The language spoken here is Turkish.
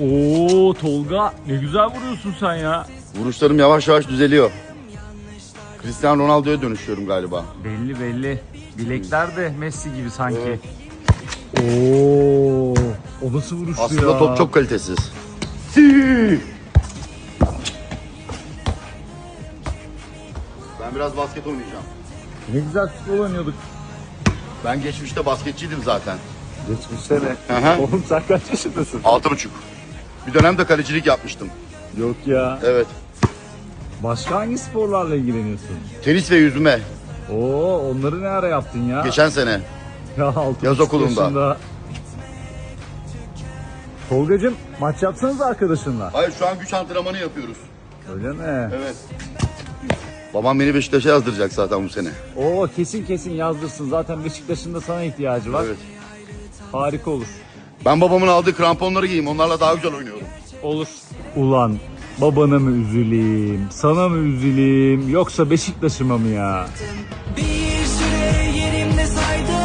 Oo Tolga ne güzel vuruyorsun sen ya. Vuruşlarım yavaş yavaş düzeliyor. Cristiano Ronaldo'ya dönüşüyorum galiba. Belli belli. Bilekler de Messi gibi sanki. Evet. Oo, o nasıl vuruştu Aslında ya? top çok kalitesiz. Ben biraz basket oynayacağım. Ne güzel futbol oynuyorduk. Ben geçmişte basketçiydim zaten. Geçmişte. Aha. Oğlum sen kaç yaşındasın? Altı buçuk. Bir dönem de kalecilik yapmıştım. Yok ya. Evet. Başka hangi sporlarla ilgileniyorsun? Tenis ve yüzme. Oo onları ne ara yaptın ya? Geçen sene. Ya altı Yaz okulunda. yaşında. Tolgacım maç yapsanız arkadaşınla. Hayır şu an güç antrenmanı yapıyoruz. Öyle mi? Evet. Babam beni Beşiktaş'a yazdıracak zaten bu sene. Oo kesin kesin yazdırsın. Zaten Beşiktaş'ın da sana ihtiyacı var. Evet. Harika olur. Ben babamın aldığı kramponları giyeyim. Onlarla daha güzel oynuyorum. Olur. Ulan babana mı üzüleyim, sana mı üzüleyim yoksa Beşiktaş'ıma mı ya? Bir süre yerimde saydım